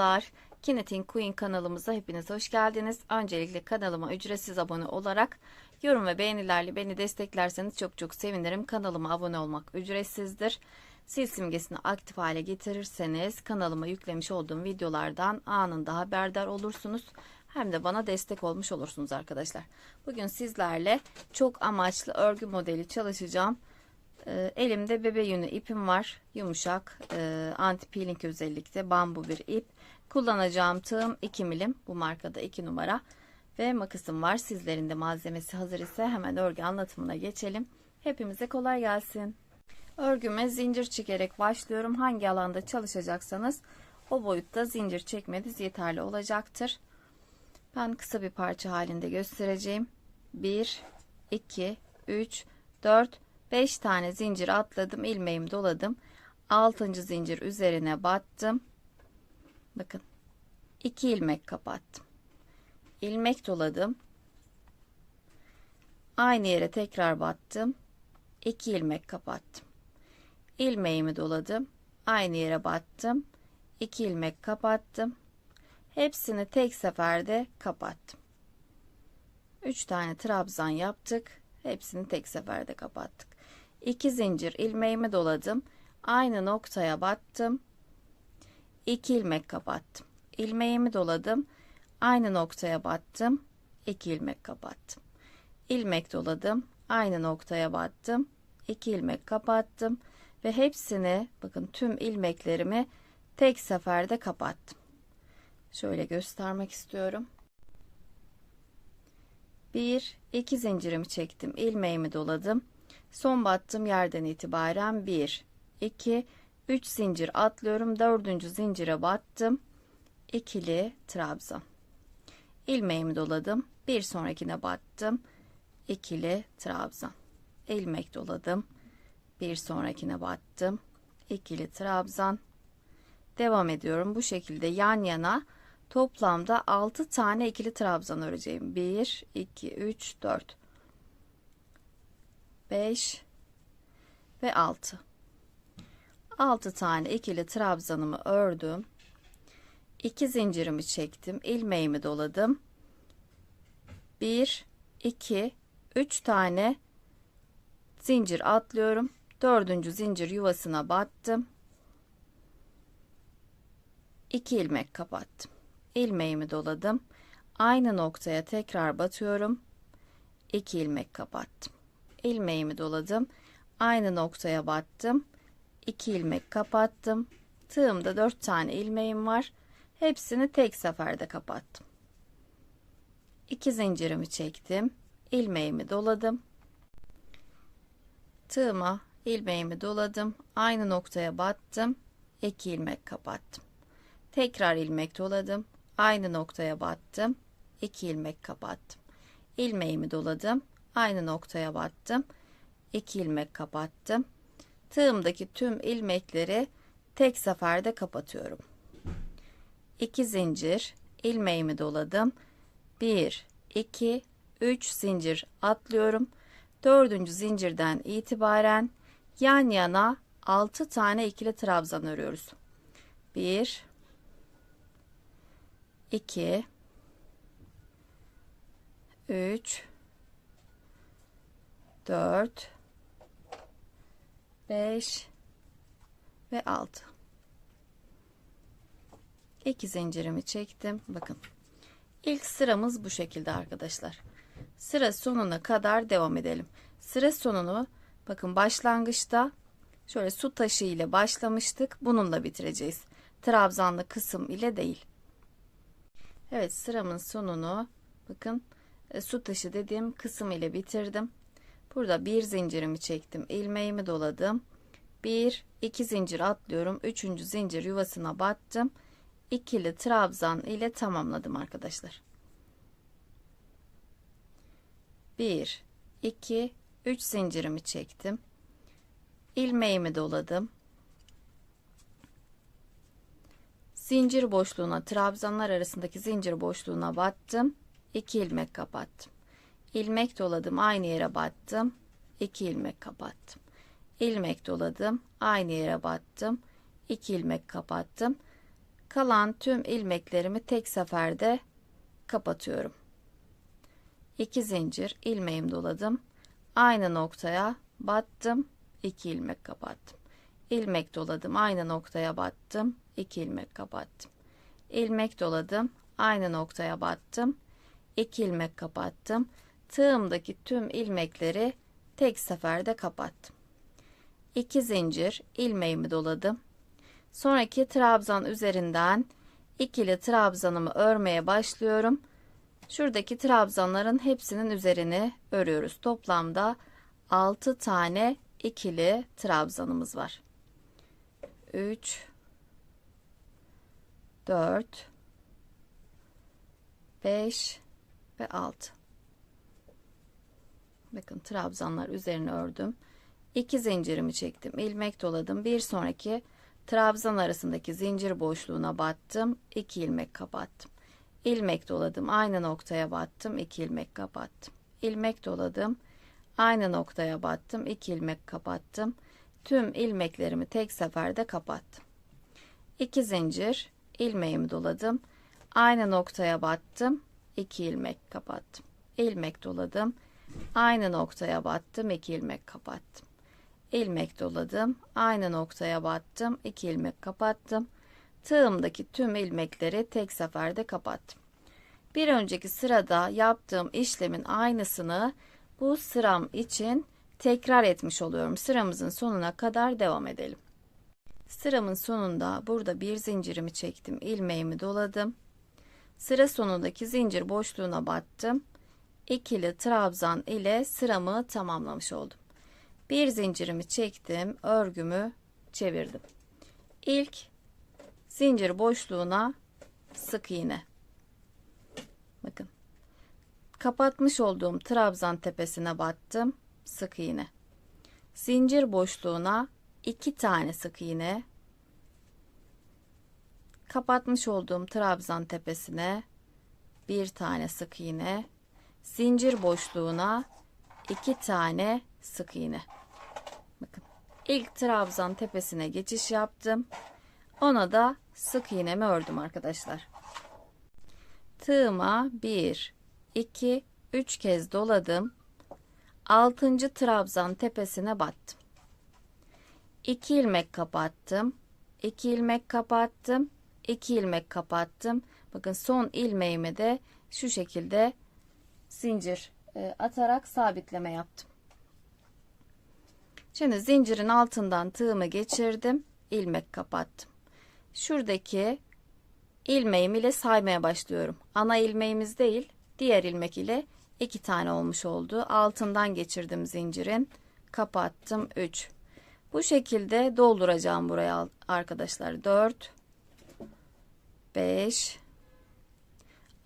Merhabalar. Kinetin Queen kanalımıza hepiniz hoş geldiniz. Öncelikle kanalıma ücretsiz abone olarak yorum ve beğenilerle beni desteklerseniz çok çok sevinirim. Kanalıma abone olmak ücretsizdir. Sil simgesini aktif hale getirirseniz kanalıma yüklemiş olduğum videolardan anında haberdar olursunuz. Hem de bana destek olmuş olursunuz arkadaşlar. Bugün sizlerle çok amaçlı örgü modeli çalışacağım. Ee, elimde bebe yünü ipim var. Yumuşak, e, anti peeling özellikle bambu bir ip. Kullanacağım tığım 2 milim. Bu markada 2 numara. Ve makasım var. Sizlerin de malzemesi hazır ise hemen örgü anlatımına geçelim. Hepimize kolay gelsin. Örgüme zincir çekerek başlıyorum. Hangi alanda çalışacaksanız o boyutta zincir çekmeniz yeterli olacaktır. Ben kısa bir parça halinde göstereceğim. 1, 2, 3, 4, 5 tane zincir atladım. ilmeğimi doladım. 6. zincir üzerine battım. Bakın. 2 ilmek kapattım. ilmek doladım. Aynı yere tekrar battım. 2 ilmek kapattım. ilmeğimi doladım. Aynı yere battım. 2 ilmek kapattım. Hepsini tek seferde kapattım. 3 tane trabzan yaptık. Hepsini tek seferde kapattık. 2 zincir ilmeğimi doladım. Aynı noktaya battım. 2 ilmek kapattım. İlmeğimi doladım. Aynı noktaya battım. 2 ilmek kapattım. ilmek doladım. Aynı noktaya battım. 2 ilmek kapattım ve hepsini bakın tüm ilmeklerimi tek seferde kapattım. Şöyle göstermek istiyorum. 1 2 zincirimi çektim. ilmeğimi doladım. Son battığım yerden itibaren 1 2 3 zincir atlıyorum. 4. zincire battım. İkili trabzan. ilmeğimi doladım. Bir sonrakine battım. ikili trabzan. ilmek doladım. Bir sonrakine battım. ikili trabzan. Devam ediyorum. Bu şekilde yan yana toplamda 6 tane ikili trabzan öreceğim. 1 2 3 4 5 ve 6. 6 tane ikili trabzanımı ördüm. 2 zincirimi çektim. ilmeğimi doladım. 1 2 3 tane zincir atlıyorum. 4. zincir yuvasına battım. 2 ilmek kapattım. ilmeğimi doladım. Aynı noktaya tekrar batıyorum. 2 ilmek kapattım ilmeğimi doladım. Aynı noktaya battım. 2 ilmek kapattım. Tığımda 4 tane ilmeğim var. Hepsini tek seferde kapattım. 2 zincirimi çektim. ilmeğimi doladım. Tığıma ilmeğimi doladım. Aynı noktaya battım. 2 ilmek kapattım. Tekrar ilmek doladım. Aynı noktaya battım. 2 ilmek kapattım. ilmeğimi doladım aynı noktaya battım. 2 ilmek kapattım. Tığımdaki tüm ilmekleri tek seferde kapatıyorum. 2 zincir ilmeğimi doladım. 1 2 3 zincir atlıyorum. 4. zincirden itibaren yan yana 6 tane ikili trabzan örüyoruz. 1 2 3 4 5 ve 6 2 zincirimi çektim bakın ilk sıramız bu şekilde arkadaşlar sıra sonuna kadar devam edelim sıra sonunu bakın başlangıçta şöyle su taşı ile başlamıştık bununla bitireceğiz trabzanlı kısım ile değil Evet sıramın sonunu bakın e, su taşı dediğim kısım ile bitirdim Burada bir zincirimi çektim. ilmeğimi doladım. Bir, iki zincir atlıyorum. Üçüncü zincir yuvasına battım. İkili trabzan ile tamamladım arkadaşlar. Bir, iki, üç zincirimi çektim. ilmeğimi doladım. Zincir boşluğuna, trabzanlar arasındaki zincir boşluğuna battım. 2 ilmek kapattım ilmek doladım aynı yere battım 2 ilmek kapattım ilmek doladım aynı yere battım 2 ilmek kapattım Kalan tüm ilmeklerimi tek seferde kapatıyorum. 2 zincir ilmeğimi doladım. Aynı noktaya battım. 2 ilmek kapattım. İlmek doladım. Aynı noktaya battım. 2 ilmek kapattım. İlmek doladım. Aynı noktaya battım. 2 ilmek kapattım. Tığımdaki tüm ilmekleri tek seferde kapattım. 2 zincir ilmeğimi doladım. Sonraki trabzan üzerinden ikili trabzanımı örmeye başlıyorum. Şuradaki trabzanların hepsinin üzerini örüyoruz. Toplamda 6 tane ikili trabzanımız var. 3 4 5 ve 6. Bakın trabzanlar üzerine ördüm. 2 zincirimi çektim. ilmek doladım. Bir sonraki trabzan arasındaki zincir boşluğuna battım. 2 ilmek kapattım. ilmek doladım. Aynı noktaya battım. 2 ilmek kapattım. ilmek doladım. Aynı noktaya battım. 2 ilmek kapattım. Tüm ilmeklerimi tek seferde kapattım. 2 zincir ilmeğimi doladım. Aynı noktaya battım. 2 ilmek kapattım. ilmek doladım. Aynı noktaya battım. 2 ilmek kapattım. İlmek doladım. Aynı noktaya battım. 2 ilmek kapattım. Tığımdaki tüm ilmekleri tek seferde kapattım. Bir önceki sırada yaptığım işlemin aynısını bu sıram için tekrar etmiş oluyorum. Sıramızın sonuna kadar devam edelim. Sıramın sonunda burada bir zincirimi çektim. ilmeğimi doladım. Sıra sonundaki zincir boşluğuna battım. İkili trabzan ile sıramı tamamlamış oldum. Bir zincirimi çektim. Örgümü çevirdim. İlk zincir boşluğuna sık iğne. Bakın. Kapatmış olduğum trabzan tepesine battım. Sık iğne. Zincir boşluğuna iki tane sık iğne. Kapatmış olduğum trabzan tepesine bir tane sık iğne. Zincir boşluğuna iki tane sık iğne. İlk trabzan tepesine geçiş yaptım. Ona da sık iğnemi ördüm arkadaşlar. Tığıma 1 2 3 kez doladım. 6. trabzan tepesine battım. 2 ilmek kapattım. 2 ilmek kapattım. 2 ilmek kapattım. Bakın son ilmeğimi de şu şekilde zincir e, atarak sabitleme yaptım. Şimdi zincirin altından tığımı geçirdim. ilmek kapattım. Şuradaki ilmeğim ile saymaya başlıyorum. Ana ilmeğimiz değil, diğer ilmek ile iki tane olmuş oldu. Altından geçirdim zincirin. Kapattım 3. Bu şekilde dolduracağım buraya arkadaşlar. 4 5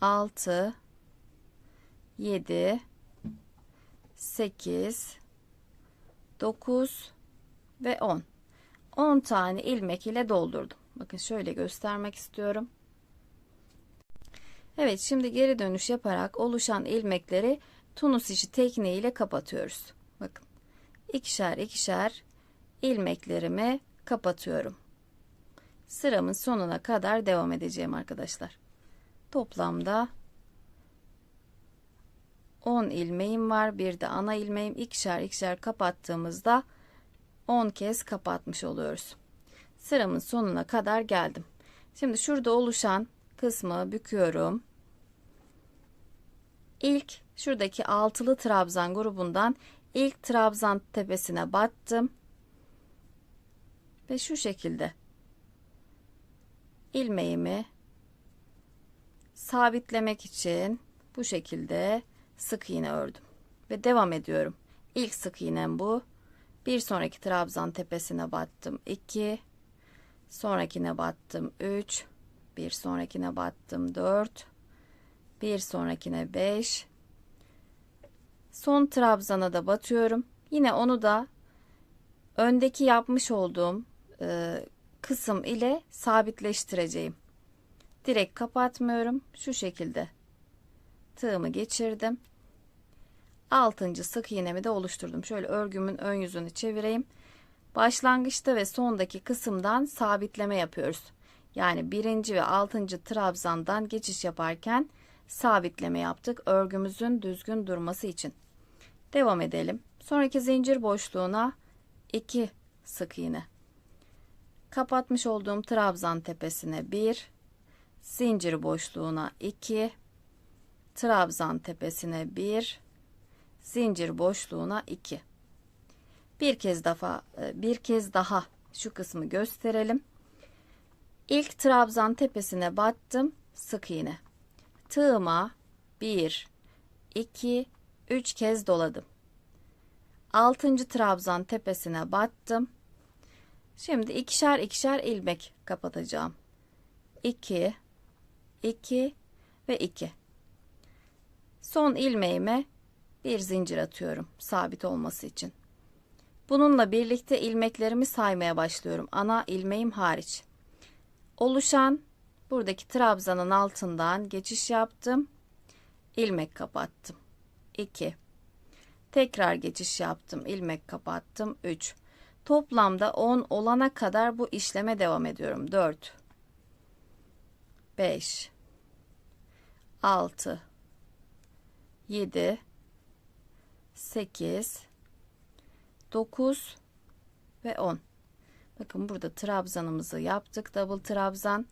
6 7 8 9 ve 10. 10 tane ilmek ile doldurdum. Bakın şöyle göstermek istiyorum. Evet şimdi geri dönüş yaparak oluşan ilmekleri tunus işi tekniği ile kapatıyoruz. Bakın ikişer ikişer ilmeklerimi kapatıyorum. Sıramın sonuna kadar devam edeceğim arkadaşlar. Toplamda 10 ilmeğim var. Bir de ana ilmeğim ikişer ikişer kapattığımızda 10 kez kapatmış oluyoruz. Sıramın sonuna kadar geldim. Şimdi şurada oluşan kısmı büküyorum. İlk şuradaki altılı trabzan grubundan ilk trabzan tepesine battım. Ve şu şekilde ilmeğimi sabitlemek için bu şekilde sık iğne ördüm. Ve devam ediyorum. İlk sık iğnem bu. Bir sonraki trabzan tepesine battım 2. Sonrakine battım 3. Bir sonrakine battım 4. Bir sonrakine 5. Son trabzana da batıyorum. Yine onu da öndeki yapmış olduğum e, kısım ile sabitleştireceğim. Direkt kapatmıyorum. Şu şekilde tığımı geçirdim. Altıncı sık iğnemi de oluşturdum. Şöyle örgümün ön yüzünü çevireyim. Başlangıçta ve sondaki kısımdan sabitleme yapıyoruz. Yani birinci ve altıncı trabzandan geçiş yaparken sabitleme yaptık örgümüzün düzgün durması için. Devam edelim. Sonraki zincir boşluğuna 2 sık iğne. Kapatmış olduğum trabzan tepesine 1 zincir boşluğuna 2 trabzan tepesine 1 zincir boşluğuna 2 bir kez daha bir kez daha şu kısmı gösterelim. İlk trabzan tepesine battım sık iğne. Tığıma 1 2 3 kez doladım. 6. trabzan tepesine battım. Şimdi ikişer ikişer ilmek kapatacağım. 2 2 ve 2 son ilmeğime bir zincir atıyorum sabit olması için. Bununla birlikte ilmeklerimi saymaya başlıyorum ana ilmeğim hariç. Oluşan buradaki trabzanın altından geçiş yaptım ilmek kapattım 2 tekrar geçiş yaptım ilmek kapattım 3 toplamda 10 olana kadar bu işleme devam ediyorum 4 5 6 7 8 9 ve 10 bakın burada trabzanımızı yaptık double trabzan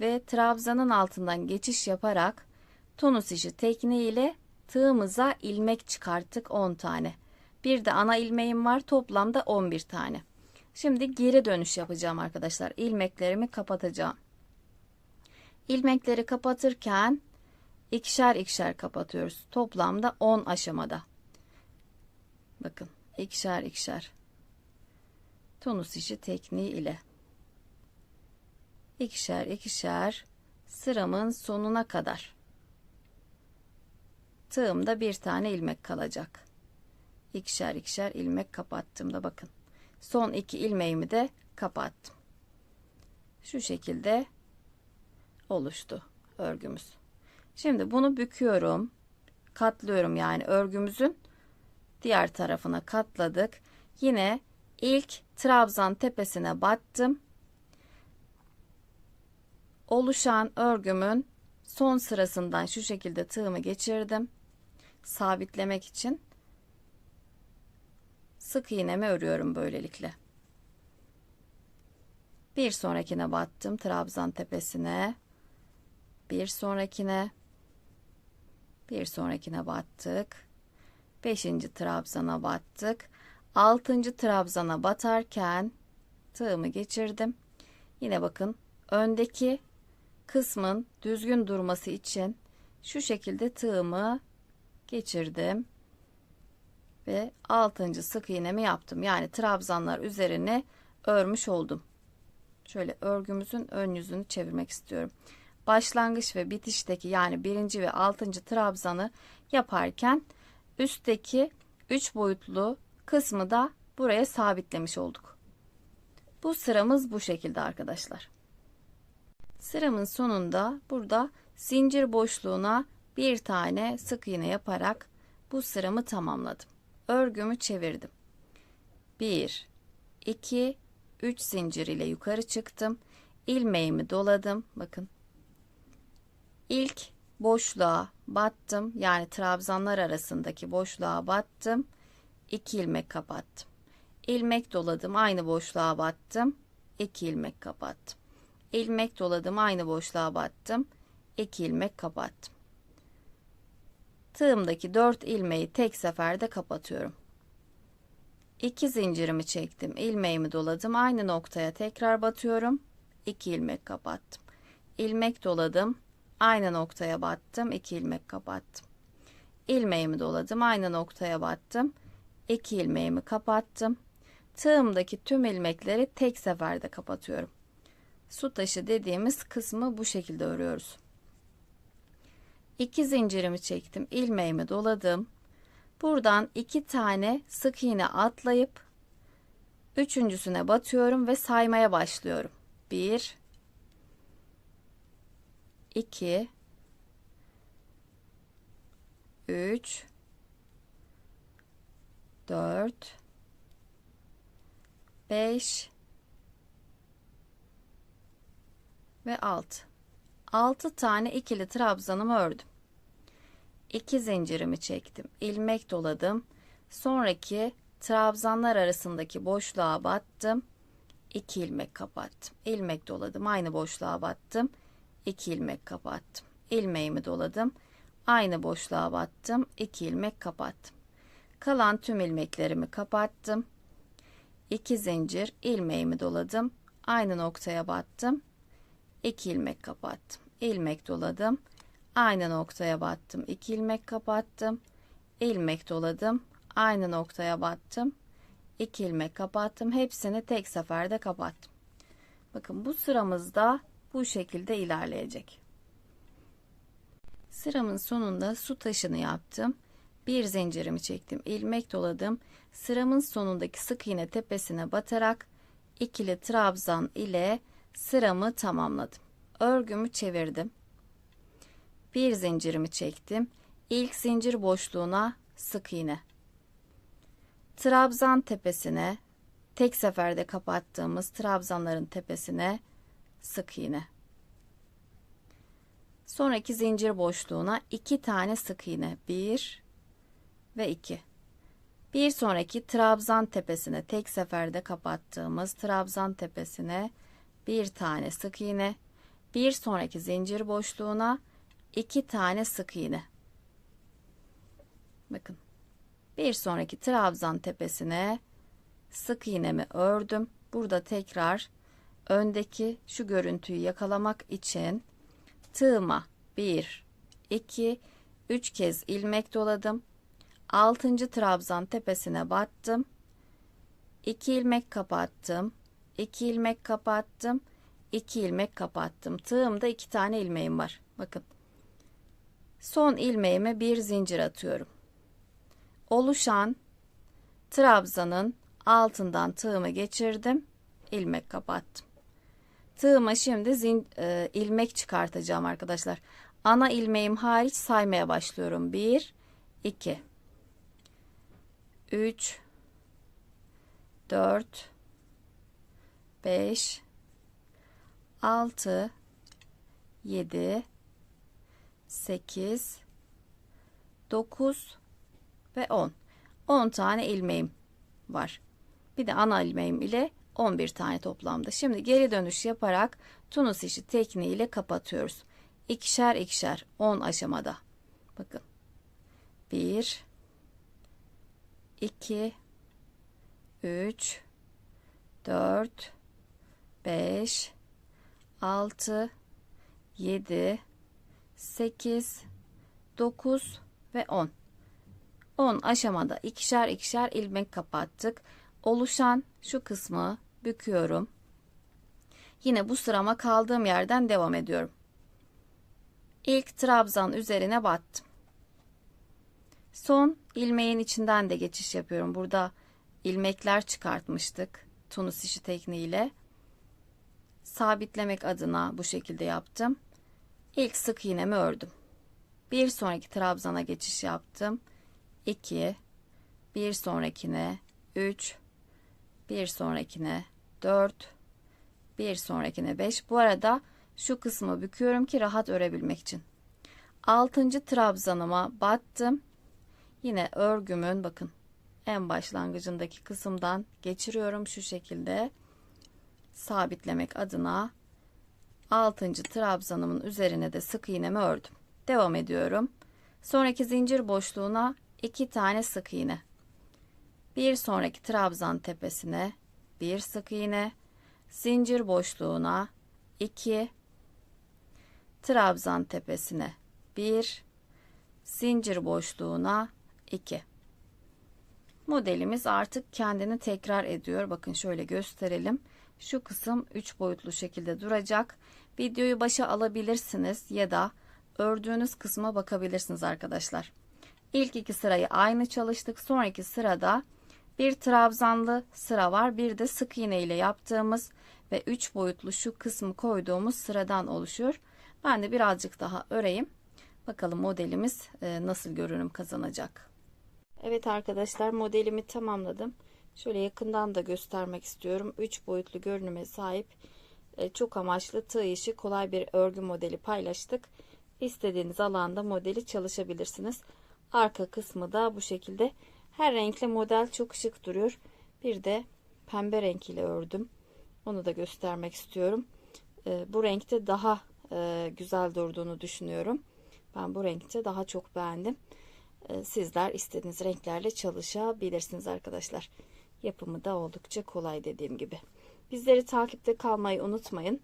ve trabzanın altından geçiş yaparak tonus işi tekniğiyle tığımıza ilmek çıkarttık 10 tane bir de ana ilmeğim var toplamda 11 tane şimdi geri dönüş yapacağım arkadaşlar ilmeklerimi kapatacağım ilmekleri kapatırken ikişer ikişer kapatıyoruz. Toplamda 10 aşamada. Bakın ikişer ikişer. Tonus işi tekniği ile. ikişer ikişer sıramın sonuna kadar. Tığımda bir tane ilmek kalacak. İkişer ikişer ilmek kapattığımda bakın. Son iki ilmeğimi de kapattım. Şu şekilde oluştu örgümüz. Şimdi bunu büküyorum. Katlıyorum yani örgümüzün diğer tarafına katladık. Yine ilk trabzan tepesine battım. Oluşan örgümün son sırasından şu şekilde tığımı geçirdim. Sabitlemek için sık iğnemi örüyorum böylelikle. Bir sonrakine battım trabzan tepesine. Bir sonrakine bir sonrakine battık. Beşinci trabzana battık. Altıncı trabzana batarken tığımı geçirdim. Yine bakın öndeki kısmın düzgün durması için şu şekilde tığımı geçirdim ve altıncı sık iğnemi yaptım. Yani trabzanlar üzerine örmüş oldum. Şöyle örgümüzün ön yüzünü çevirmek istiyorum başlangıç ve bitişteki yani birinci ve altıncı trabzanı yaparken üstteki üç boyutlu kısmı da buraya sabitlemiş olduk. Bu sıramız bu şekilde arkadaşlar. Sıramın sonunda burada zincir boşluğuna bir tane sık iğne yaparak bu sıramı tamamladım. Örgümü çevirdim. 1 2 3 zincir ile yukarı çıktım. ilmeğimi doladım. Bakın ilk boşluğa battım. Yani trabzanlar arasındaki boşluğa battım. 2 ilmek kapattım. ilmek doladım. Aynı boşluğa battım. 2 ilmek kapattım. ilmek doladım. Aynı boşluğa battım. 2 ilmek kapattım. Tığımdaki 4 ilmeği tek seferde kapatıyorum. 2 zincirimi çektim. ilmeğimi doladım. Aynı noktaya tekrar batıyorum. 2 ilmek kapattım. ilmek doladım aynı noktaya battım 2 ilmek kapattım. İlmeğimi doladım aynı noktaya battım. 2 ilmeğimi kapattım. Tığımdaki tüm ilmekleri tek seferde kapatıyorum. Su taşı dediğimiz kısmı bu şekilde örüyoruz. 2 zincirimi çektim ilmeğimi doladım. Buradan iki tane sık iğne atlayıp üçüncüsüne batıyorum ve saymaya başlıyorum. 1 2 3 4 5 ve 6. 6 tane ikili trabzanımı ördüm. 2 zincirimi çektim. ilmek doladım. Sonraki trabzanlar arasındaki boşluğa battım. 2 ilmek kapattım. ilmek doladım. Aynı boşluğa battım. 2 ilmek kapattım. ilmeğimi doladım. Aynı boşluğa battım. 2 ilmek kapattım. Kalan tüm ilmeklerimi kapattım. 2 zincir ilmeğimi doladım. Aynı noktaya battım. 2 ilmek kapattım. ilmek doladım. Aynı noktaya battım. 2 ilmek kapattım. ilmek doladım. Aynı noktaya battım. 2 ilmek kapattım. Hepsini tek seferde kapattım. Bakın bu sıramızda bu şekilde ilerleyecek. Sıramın sonunda su taşını yaptım. Bir zincirimi çektim. ilmek doladım. Sıramın sonundaki sık iğne tepesine batarak ikili trabzan ile sıramı tamamladım. Örgümü çevirdim. Bir zincirimi çektim. İlk zincir boşluğuna sık iğne. Trabzan tepesine tek seferde kapattığımız trabzanların tepesine sık iğne. Sonraki zincir boşluğuna iki tane sık iğne. Bir ve iki. Bir sonraki trabzan tepesine tek seferde kapattığımız trabzan tepesine bir tane sık iğne. Bir sonraki zincir boşluğuna iki tane sık iğne. Bakın. Bir sonraki trabzan tepesine sık iğnemi ördüm. Burada tekrar öndeki şu görüntüyü yakalamak için tığıma 1 2 3 kez ilmek doladım. 6. trabzan tepesine battım. 2 ilmek kapattım. 2 ilmek kapattım. 2 ilmek kapattım. Tığımda 2 tane ilmeğim var. Bakın. Son ilmeğime bir zincir atıyorum. Oluşan trabzanın altından tığımı geçirdim. ilmek kapattım. Tığıma şimdi zin, e, ilmek çıkartacağım arkadaşlar. Ana ilmeğim hariç saymaya başlıyorum. 1 2 3 4 5 6 7 8 9 ve 10. 10 tane ilmeğim var. Bir de ana ilmeğim ile 11 tane toplamda. Şimdi geri dönüş yaparak tunus işi tekniğiyle kapatıyoruz. İkişer ikişer 10 aşamada. Bakın. 1 2 3 4 5 6 7 8 9 ve 10 10 aşamada ikişer ikişer ilmek kapattık oluşan şu kısmı büküyorum yine bu sırama kaldığım yerden devam ediyorum İlk trabzan üzerine battım Son ilmeğin içinden de geçiş yapıyorum. Burada ilmekler çıkartmıştık tunus işi tekniğiyle. Sabitlemek adına bu şekilde yaptım. İlk sık iğnemi ördüm. Bir sonraki trabzana geçiş yaptım. 2 bir sonrakine 3 bir sonrakine 4 bir sonrakine 5. Bu arada şu kısmı büküyorum ki rahat örebilmek için. 6. trabzanıma battım Yine örgümün bakın en başlangıcındaki kısımdan geçiriyorum şu şekilde sabitlemek adına 6. trabzanımın üzerine de sık iğnemi ördüm. Devam ediyorum. Sonraki zincir boşluğuna 2 tane sık iğne. Bir sonraki trabzan tepesine bir sık iğne, zincir boşluğuna 2 trabzan tepesine 1 zincir boşluğuna 2. Modelimiz artık kendini tekrar ediyor. Bakın şöyle gösterelim. Şu kısım 3 boyutlu şekilde duracak. Videoyu başa alabilirsiniz ya da ördüğünüz kısma bakabilirsiniz arkadaşlar. İlk iki sırayı aynı çalıştık. Sonraki sırada bir trabzanlı sıra var. Bir de sık iğne ile yaptığımız ve 3 boyutlu şu kısmı koyduğumuz sıradan oluşuyor. Ben de birazcık daha öreyim. Bakalım modelimiz e, nasıl görünüm kazanacak. Evet arkadaşlar modelimi tamamladım. Şöyle yakından da göstermek istiyorum. 3 boyutlu görünüme sahip e, çok amaçlı tığ işi kolay bir örgü modeli paylaştık. İstediğiniz alanda modeli çalışabilirsiniz. Arka kısmı da bu şekilde. Her renkli model çok şık duruyor. Bir de pembe renk ile ördüm. Onu da göstermek istiyorum. E, bu renkte daha e, güzel durduğunu düşünüyorum. Ben bu renkte daha çok beğendim. E, sizler istediğiniz renklerle çalışabilirsiniz arkadaşlar. Yapımı da oldukça kolay dediğim gibi. Bizleri takipte kalmayı unutmayın.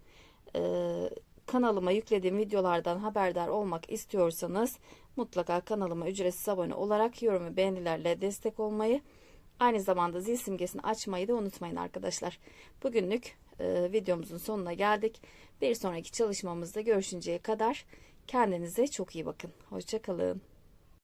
Ee, kanalıma yüklediğim videolardan haberdar olmak istiyorsanız mutlaka kanalıma ücretsiz abone olarak yorum ve beğenilerle destek olmayı aynı zamanda zil simgesini açmayı da unutmayın arkadaşlar. Bugünlük e, videomuzun sonuna geldik. Bir sonraki çalışmamızda görüşünceye kadar kendinize çok iyi bakın. Hoşçakalın.